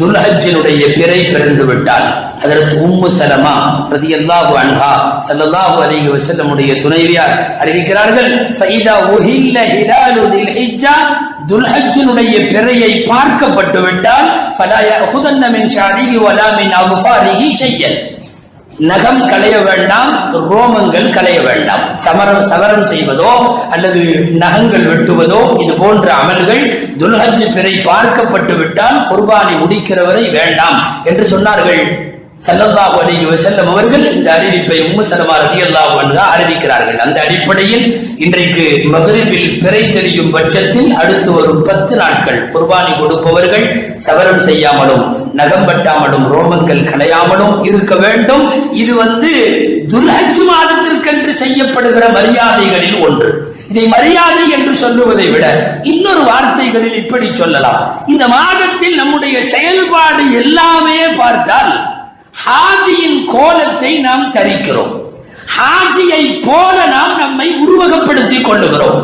துல்ஹஜினுடைய பிறை பிறந்து விட்டால் அதற்கு உம்மு சலமா ரதியல்லாஹு அன்ஹா ஸல்லல்லாஹு அலைஹி வஸல்லமுடைய துணைவியார் அறிவிக்கிறார்கள் ஃபைதா உஹில்ல ஹிலாலு தில் ஹிஜ்ஜா துல்ஹஜ்ஜினுடைய பிறையை பார்க்கப்பட்டு விட்டால் ஃபலா யஅஹுதன்ன மின் ஷாரிஹி வலா மின் அஃபாரிஹி ஷையன் நகம் களைய வேண்டாம் ரோமங்கள் களைய வேண்டாம். சமரம் சவரம் செய்வதோ அல்லது நகங்கள் வெட்டுவதோ இது போன்ற அமல்கள் துல்ஹஜ் பிறை பார்க்கப்பட்டு விட்டால் குர்பானி முடிக்கிறவரை வேண்டாம் என்று சொன்னார்கள். ஸல்லல்லாஹு அலைஹி வஸல்லம் அவர்கள் இந்த அறிவிப்பை உம்மு சலமா ரலியல்லாஹு அன்ஹா அறிவிக்கிறார்கள். அந்த அடிப்படையில் இன்றைக்கு மகரிபில் பிறை தெரியும் பட்சத்தில் அடுத்து வரும் பத்து நாட்கள் குர்பானி கொடுப்பவர்கள் சவரம் செய்யாமலும் நகம் வெட்டாமலும் ரோமங்கள் களையாமலும் இருக்க வேண்டும். இது வந்து துல்ஹஜ் மாதத்திற்கென்று செய்யப்படுகிற மரியாதைகளில் ஒன்று. இதை மரியாதை என்று சொல்லுவதை விட இன்னொரு வார்த்தைகளில் இப்படி சொல்லலாம். இந்த மாதத்தில் நம்முடைய செயல்பாடு எல்லாமே பார்த்தால் ஹாஜியின் கோலத்தை நாம் தரிக்கிறோம். ஹாஜியை போல நாம் நம்மை உருவகப்படுத்திக் கொள்ளுகிறோம்.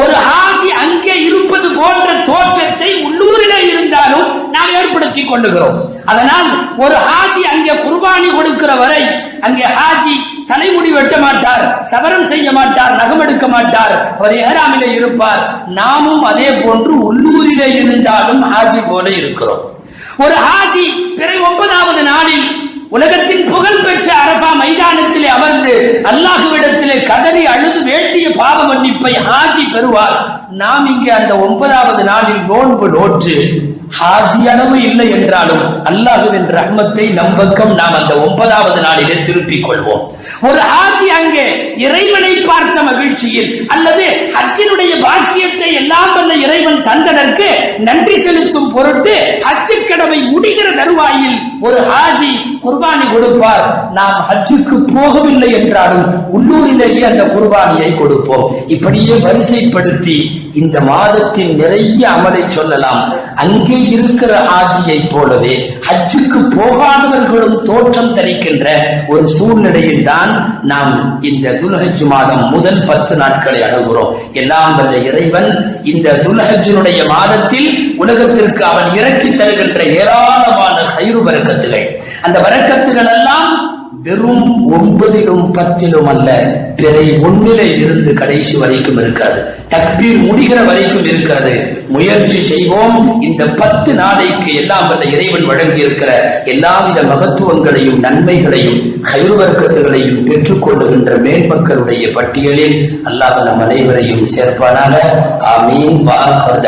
ஒரு ஹாஜி அங்கே இருப்பது போன்ற தோற்றத்தை உள்ளூரிலே இருந்தாலும் நாம் ஏற்படுத்திக் கொள்ளுகிறோம். அதனால் ஒரு ஹாஜி அங்கே குர்பானி கொடுக்கிற வரை அங்கே ஹாஜி தலைமுடி வெட்ட மாட்டார் சவரம் செய்ய மாட்டார் நகம் எடுக்க மாட்டார். அவர் ஏறாமிலே இருப்பார். நாமும் அதே போன்று உள்ளூரிலே இருந்தாலும் ஹாஜி போல இருக்கிறோம். ஒரு ஹாஜி பிறை ஒன்பதாவது நாளில் உலகத்தின் புகழ் பெற்ற அரபா மைதானத்திலே அமர்ந்து அல்லாஹுவிடத்திலே கதறி அழுது வேண்டிய பாவ மன்னிப்பை ஹாஜி பெறுவார். நாம் இங்கே அந்த ஒன்பதாவது நாளில் நோன்பு நோற்று ஹாஜி அளவு இல்லை என்றாலும் அல்லாஹுவின் ரஹ்மத்தை நம்பக்கம் நாம் அந்த ஒன்பதாவது நாளிலே திருப்பிக் கொள்வோம். ஒரு ஹாஜி அங்கே இறைவனை பார்த்த மகிழ்ச்சியில் அல்லது ஹஜ்ஜினுடைய பாக்கியத்தை எல்லாம் வல்ல இறைவன் தந்ததற்கு நன்றி செலுத்தும் பொருட்டு ஹஜ்ஜு கடமை முடிகிற தருவாயில் ஒரு ஹாஜி குர்பானி கொடுப்பார். நாம் ஹஜ்ஜுக்கு போகவில்லை என்றாலும் உள்ளூரிலேயே அந்த குர்பானியை கொடுப்போம். இப்படியே வரிசைப்படுத்தி இந்த மாதத்தின் நிறைய அமலை சொல்லலாம். அங்கே இருக்கிற ஹாஜியை போலவே ஹஜ்ஜுக்கு போகாதவர்களும் தோற்றம் தரிக்கின்ற ஒரு சூழ்நிலையில் தான் நாம் இந்த துல்ஹஜ் மாதம் முதல் பத்து நாட்களை அணுகிறோம். எல்லாம் வல்ல இறைவன் இந்த துல்ஹஜினுடைய மாதத்தில் உலகத்திற்கு அவன் இறக்கி தருகின்ற ஏராளமான கயிறு வரக்கத்துகள். அந்த வரக்கத்துகள் எல்லாம் வெறும் ஒன்பதிலும் பத்திலும் அல்ல பிறை ஒன்னிலே இருந்து கடைசி வரைக்கும் இருக்கிறது தக்பீர் முடிகிற வரைக்கும் இருக்கிறது. முயற்சி செய்வோம். இந்த பத்து நாளைக்கு எல்லாம் அந்த இறைவன் வழங்கி இருக்கிற எல்லாவித மகத்துவங்களையும் நன்மைகளையும் கயிறுவர்க்கத்துகளையும் பெற்றுக்கொள்ளுகின்ற மேன்மக்களுடைய பட்டியலில் அல்லாஹ் நம் அனைவரையும் சேர்ப்பானாக. ஆமீன். வாஹர்